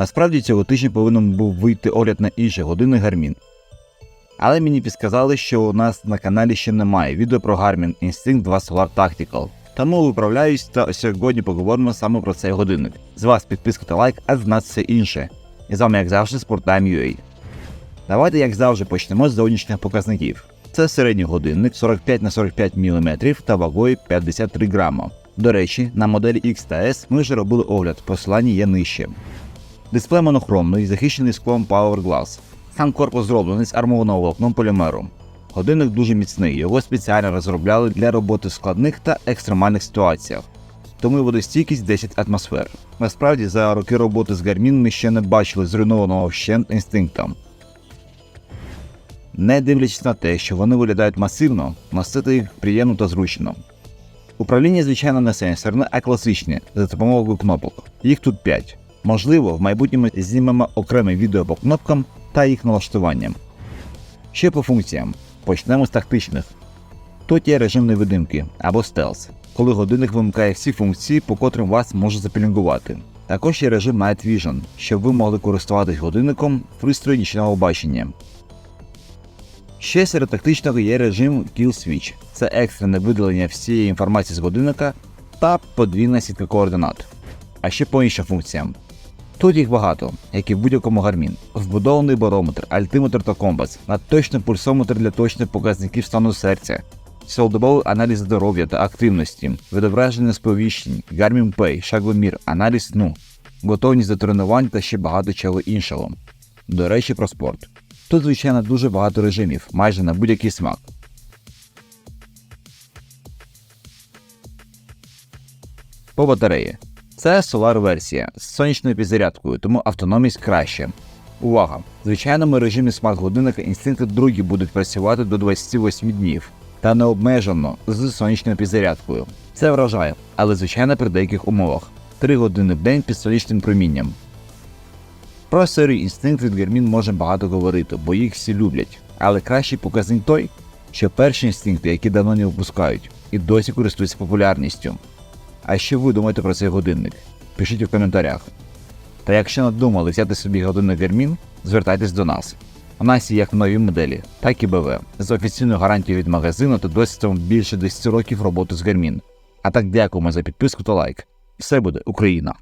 Насправді цього тижня повинен був вийти огляд на інші години Garmin. Але мені підсказали, що у нас на каналі ще немає відео про Garmin Instinct 2 Solar Tactical. Тому виправляюсь та сьогодні поговоримо саме про цей годинник. З вас підписка та лайк, а з нас все інше. І з вами, як завжди, Sporttime.ua. Давайте, як завжди, почнемо з зовнішніх показників. Це середній годинник 45 на 45 мм та вагою 53 грама. До речі, на моделі X та S ми вже робили огляд, посилання є нижче. Дисплей монохромний, захищений склом Power Glass. Сам корпус зроблений з армованого волокном полімеру. Годинник дуже міцний, його спеціально розробляли для роботи в складних та екстремальних ситуаціях. Тому водостійкість 10 атмосфер. Насправді, за роки роботи з Garmin ми ще не бачили зруйнованого вщент інстинктом. Не дивлячись на те, що вони виглядають масивно, носити їх приємно та зручно. Управління, звичайно, не сенсорне, а класичне за допомогою кнопок. Їх тут 5. Можливо, в майбутньому знімемо окреме відео по кнопкам та їх налаштуванням. Ще по функціям. Почнемо з тактичних. Тут є режим невидимки або стелс, коли годинник вимикає всі функції, по котрим вас може запілінгувати. Також є режим Night Vision, щоб ви могли користуватись годинником в пристрої нічного бачення. Ще серед тактичного є режим Kill Switch. Це екстрене видалення всієї інформації з годинника та подвійна сітка координат. А ще по іншим функціям. Тут їх багато, як і в будь-якому гармін. Вбудований барометр, альтиметр та компас, надточний пульсометр для точних показників стану серця, цілодобовий аналіз здоров'я та активності, відображення сповіщень, Garmin Pay, шагломір, аналіз сну, готовність до тренувань та ще багато чого іншого. До речі, про спорт. Тут, звичайно, дуже багато режимів, майже на будь-який смак. По батареї. Це Solar версія з сонячною підзарядкою, тому автономність краще. Увага! В звичайному режимі смарт-годинника інстинкти другі будуть працювати до 28 днів та необмежено з сонячною підзарядкою. Це вражає, але звичайно при деяких умовах 3 години в день під сонячним промінням. Про серію інстинкт від Garmin можна багато говорити, бо їх всі люблять. Але кращий показник той, що перші інстинкти, які давно не випускають, і досі користуються популярністю. А що ви думаєте про цей годинник? Пишіть у коментарях. Та якщо надумали взяти собі годинник Garmin, звертайтесь до нас. У нас є як нові моделі, так і БВ, з офіційною гарантією від магазину та досвідом більше 10 років роботи з Garmin. А так дякуємо за підписку та лайк. Все буде Україна!